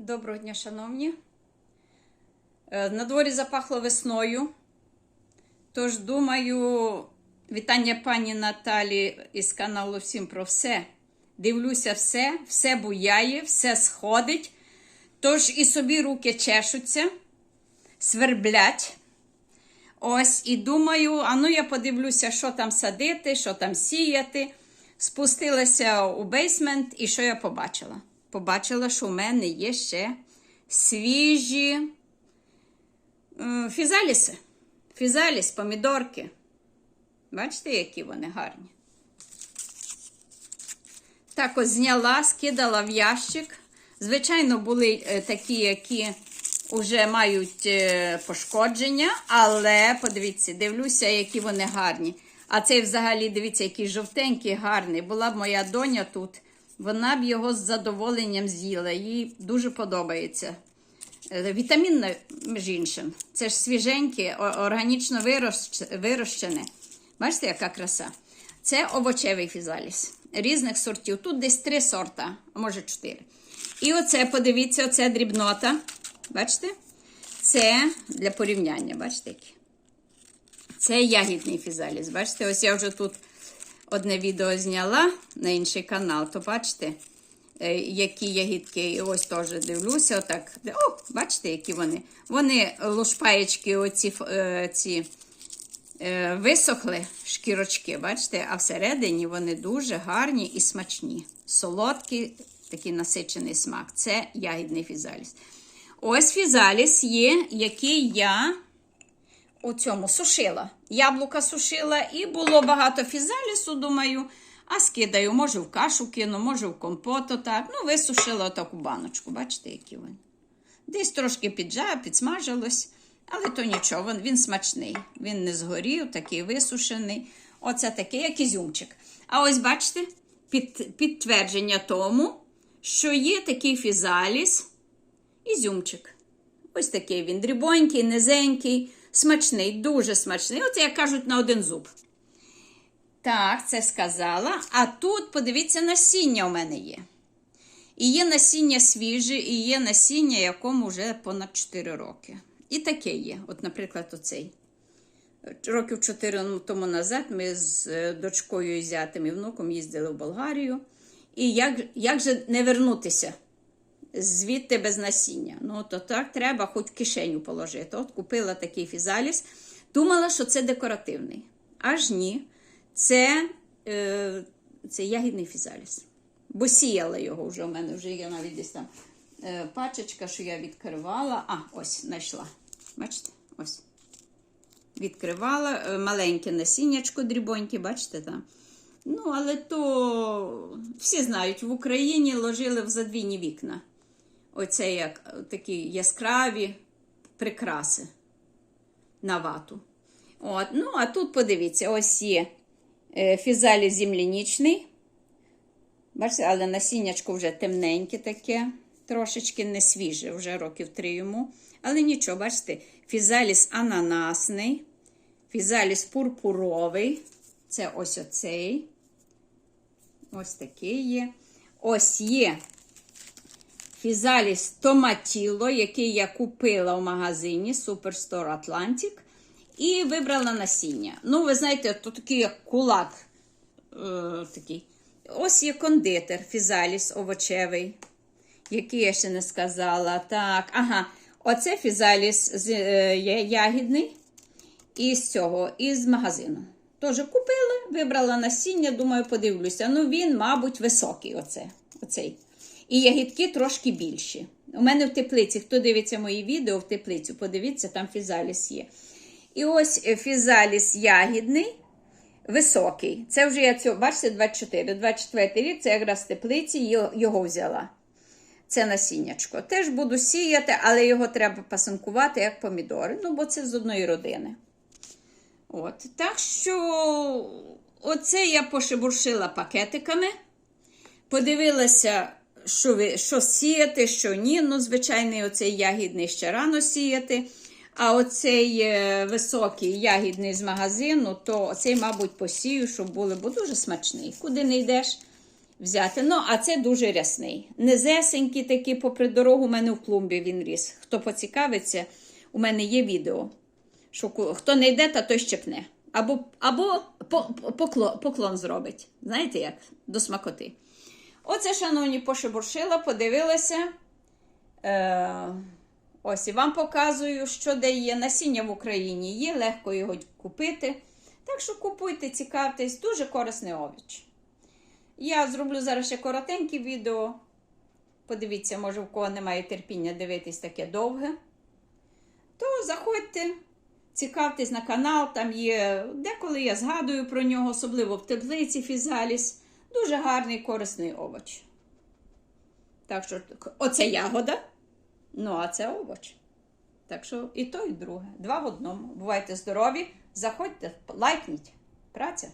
Доброго дня, шановні. Е, На дворі запахло весною. Тож, думаю, вітання пані Наталі із каналу Всім про все. Дивлюся все, все буяє, все сходить. Тож і собі руки чешуться, сверблять. Ось, і думаю, а ну я подивлюся, що там садити, що там сіяти. Спустилася у бейсмент, і що я побачила? Побачила, що в мене є ще свіжі е, фізаліси. Фізаліс, помідорки. Бачите, які вони гарні. Так ось зняла, скидала в ящик. Звичайно, були е, такі, які вже мають е, пошкодження, але подивіться, дивлюся, які вони гарні. А цей взагалі, дивіться, який жовтенький, гарний. Була б моя доня тут, вона б його з задоволенням з'їла. Їй дуже подобається. Е, Вітамінне, між іншим. Це ж свіженьке, органічно вирощене. Бачите, яка краса? Це овочевий фізаліс різних сортів. Тут десь три сорта, а може чотири. І оце, подивіться, оце дрібнота. Бачите? Це для порівняння, бачите? Це ягідний фізаліс. Бачите, ось я вже тут одне відео зняла на інший канал, то бачите, е, які ягідки. І ось теж дивлюся. Отак. О, бачите, які вони. Вони лушпаєчки, оці е, ці, е, висохли шкірочки, бачите, а всередині вони дуже гарні і смачні. Солодкий, такий насичений смак. Це ягідний фізаліс. Ось фізаліс є, який я у цьому сушила. Яблука сушила, і було багато фізалісу, думаю, а скидаю, може в кашу кину, може в компот отак. Ну, висушила таку баночку. Бачите, які вони. Десь трошки піджа, підсмажилось, але то нічого, він, він смачний. Він не згорів, такий висушений. Оце такий, як ізюмчик. А ось бачите, під, підтвердження тому, що є такий фізаліс, ізюмчик. Ось такий він дрібонький, низенький, смачний, дуже смачний. Оце, як кажуть, на один зуб. Так, це сказала. А тут, подивіться, насіння у мене є. І є насіння свіже, і є насіння, якому вже понад 4 роки. І таке є. От, наприклад, оцей. Років 4 тому назад ми з е, дочкою і зятим і внуком їздили в Болгарію. І як, як же не вернутися? Звідти без насіння. Ну, то так треба хоч в кишеню положити. От купила такий фізаліс. Думала, що це декоративний. Аж ні. Це, е, це ягідний фізаліс. Бо сіяла його вже у мене, вже є навіть десь там е, пачечка, що я відкривала. А, ось знайшла. Бачите? Ось. Відкривала е, маленьке насіннячко, дрібоньке, бачите там. Ну, але то всі знають, в Україні ложили в задвійні вікна. Оце як е, такі яскраві прикраси на вату. От. Ну, а тут подивіться, ось є е, фізаліс землянічний. Бачите, але насіннячко вже темненьке таке, трошечки не свіже, вже років три йому. Але нічого, бачите, фізаліс ананасний, фізаліс пурпуровий. Це ось оцей. Ось такий є. Ось є фізаліс томатіло, який я купила в магазині Superstore Atlantic. І вибрала насіння. Ну, ви знаєте, то такий як кулак. Е, такий. Ось є кондитер, фізаліс овочевий, який я ще не сказала. Так, ага, оце фізаліс з, е, ягідний. Із цього, із магазину. Теж купила, вибрала насіння, думаю, подивлюся. Ну, він, мабуть, високий. оце, оцей. І ягідки трошки більші. У мене в теплиці, хто дивиться мої відео в теплицю, подивіться, там фізаліс є. І ось е, фізаліс ягідний, високий. Це вже я цього, бачите, 24. 24 рік це якраз з теплиці його- взяла. Це насіннячко. Теж буду сіяти, але його треба пасинкувати, як помідори. Ну, бо це з одної родини. От. Так що, оце я пошебуршила пакетиками. Подивилася, що, ви, що сіяти, що ні. Ну, звичайний, оцей ягідний ще рано сіяти. А оцей е, високий ягідний з магазину, то цей, мабуть, посію, щоб були, бо дуже смачний. Куди не йдеш, взяти. Ну, а це дуже рясний. Низесенький такий попри дорогу, у мене в клумбі він ріс. Хто поцікавиться, у мене є відео. Що хто не йде, та той щепне. Або, або поклон, поклон зробить. Знаєте як? До смакоти. Оце, шановні, пошебуршила, подивилася. Е, ось і вам показую, що де є. Насіння в Україні є, легко його купити. Так що купуйте, цікавтесь, дуже корисний овіч. Я зроблю зараз ще коротеньке відео. Подивіться, може, в кого немає терпіння дивитись таке довге. То заходьте, цікавтесь на канал, там є, деколи я згадую про нього, особливо в теплиці фізаліс. Дуже гарний корисний овоч. Так що, оце ягода, ну а це овоч. Так що і то, і друге. Два в одному. Бувайте здорові, заходьте, лайкніть. Праця.